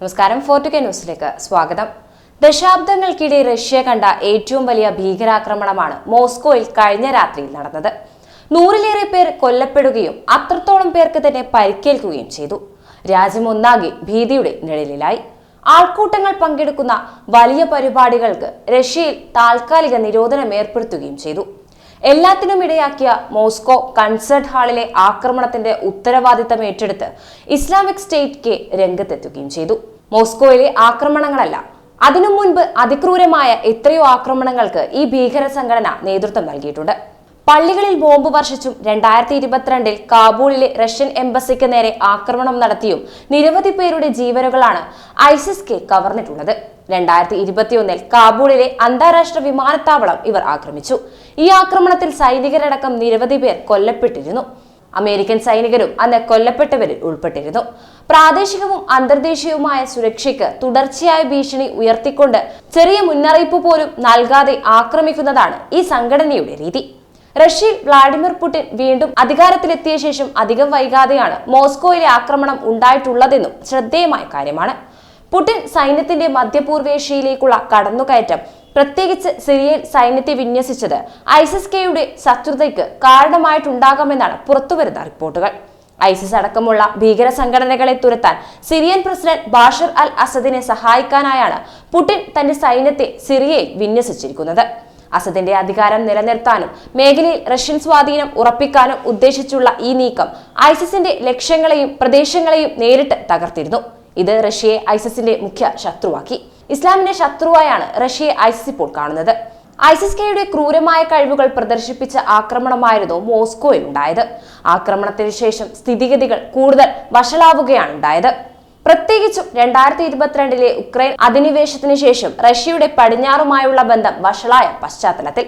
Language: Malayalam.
നമസ്കാരം ഫോർട്ട് കെ ന്യൂസിലേക്ക് സ്വാഗതം. ദശാബ്ദങ്ങൾക്കിടെ റഷ്യ കണ്ട ഏറ്റവും വലിയ ഭീകരാക്രമണമാണ് മോസ്കോയിൽ കഴിഞ്ഞ രാത്രിയിൽ നടന്നത്. നൂറിലേറെ പേർ കൊല്ലപ്പെടുകയും അത്രത്തോളം പേർക്ക് തന്നെ പരിക്കേൽക്കുകയും ചെയ്തു. രാജ്യം ഒന്നാകെ ഭീതിയുടെ നിഴലിലായി. ആൾക്കൂട്ടങ്ങൾ പങ്കെടുക്കുന്ന വലിയ പരിപാടികൾക്ക് റഷ്യയിൽ താൽക്കാലിക നിരോധനം ഏർപ്പെടുത്തുകയും ചെയ്തു. എല്ലാത്തിനും ഇടയാക്കിയ മോസ്കോ കൺസേർട്ട് ഹാളിലെ ആക്രമണത്തിന്റെ ഉത്തരവാദിത്തം ഏറ്റെടുത്ത് ഇസ്ലാമിക് സ്റ്റേറ്റ് കെ രംഗത്തെത്തുകയും ചെയ്തു. മോസ്കോയിലെ ആക്രമണങ്ങളല്ല അതിനു മുൻപ് അതിക്രൂരമായ എത്രയോ ആക്രമണങ്ങൾക്ക് ഈ ഭീകര സംഘടന നേതൃത്വം നൽകിയിട്ടുണ്ട്. പള്ളികളിൽ ബോംബ് വർഷിച്ചും രണ്ടായിരത്തി ഇരുപത്തിരണ്ടിൽ കാബൂളിലെ റഷ്യൻ എംബസിക്ക് നേരെ ആക്രമണം നടത്തിയും നിരവധി പേരുടെ ജീവനുകളാണ് ഐസിസ് കെ കവർന്നിട്ടുള്ളത്. രണ്ടായിരത്തി ഇരുപത്തിയൊന്നിൽ കാബൂളിലെ അന്താരാഷ്ട്ര വിമാനത്താവളം ഇവർ ആക്രമിച്ചു. ഈ ആക്രമണത്തിൽ സൈനികരടക്കം നിരവധി പേർ കൊല്ലപ്പെട്ടിരുന്നു. അമേരിക്കൻ സൈനികരും അന്ന് കൊല്ലപ്പെട്ടവരിൽ ഉൾപ്പെട്ടിരുന്നു. പ്രാദേശികവും അന്തർദേശീയവുമായ സുരക്ഷയ്ക്ക് തുടർച്ചയായ ഭീഷണി ഉയർത്തിക്കൊണ്ട് ചെറിയ മുന്നറിയിപ്പ് പോലും നൽകാതെ ആക്രമിക്കുന്നതാണ് ഈ സംഘടനയുടെ രീതി. റഷ്യയിൽ വ്ളാഡിമിർ പുടിൻ വീണ്ടും അധികാരത്തിലെത്തിയ ശേഷം അധികം വൈകാതെയാണ് മോസ്കോയിലെ ആക്രമണം ഉണ്ടായിട്ടുള്ളതെന്നും ശ്രദ്ധേയമായ കാര്യമാണ്. പുടിൻ സൈന്യത്തിന്റെ മധ്യപൂർവേഷ്യയിലേക്കുള്ള കടന്നുകയറ്റം പ്രത്യേകിച്ച് സിറിയൻ സൈന്യത്തെ വിന്യസിച്ചത് ഐസിസ് കെയുടെ ശത്രുതയ്ക്ക് കാരണമായിട്ടുണ്ടാകാമെന്നാണ് പുറത്തുവരുന്ന റിപ്പോർട്ടുകൾ. ഐസിസ് അടക്കമുള്ള ഭീകര സംഘടനകളെ തുരത്താൻ സിറിയൻ പ്രസിഡന്റ് ബാഷർ അൽ അസദിനെ സഹായിക്കാനായാണ് പുടിൻ തന്റെ സൈന്യത്തെ സിറിയയിൽ വിന്യസിച്ചിരിക്കുന്നത്. അസദിന്റെ അധികാരം നിലനിർത്താനും മേഖലയിൽ റഷ്യൻ സ്വാധീനം ഉറപ്പിക്കാനും ഉദ്ദേശിച്ചുള്ള ഈ നീക്കം ഐസിസിന്റെ ലക്ഷ്യങ്ങളെയും പ്രദേശങ്ങളെയും നേരിട്ട് തകർത്തിരുന്നു. ഇത് റഷ്യയെ ഐസിസിന്റെ മുഖ്യ ശത്രുവാക്കി. ഇസ്ലാമിന്റെ ശത്രുവായാണ് റഷ്യയെ ഐസിസ് ഇപ്പോൾ കാണുന്നത്. ഐസിസ് കെയുടെ ക്രൂരമായ കഴിവുകൾ പ്രദർശിപ്പിച്ച ആക്രമണമായിരുന്നു മോസ്കോയിൽ ഉണ്ടായത്. ആക്രമണത്തിന് ശേഷം സ്ഥിതിഗതികൾ കൂടുതൽ വഷളാവുകയാണ് ഉണ്ടായത്. പ്രത്യേകിച്ചും രണ്ടായിരത്തി ഇരുപത്തിരണ്ടിലെ ഉക്രൈൻ അധിനിവേശത്തിന് ശേഷം റഷ്യയുടെ പടിഞ്ഞാറുമായുള്ള ബന്ധം വഷളായ പശ്ചാത്തലത്തിൽ.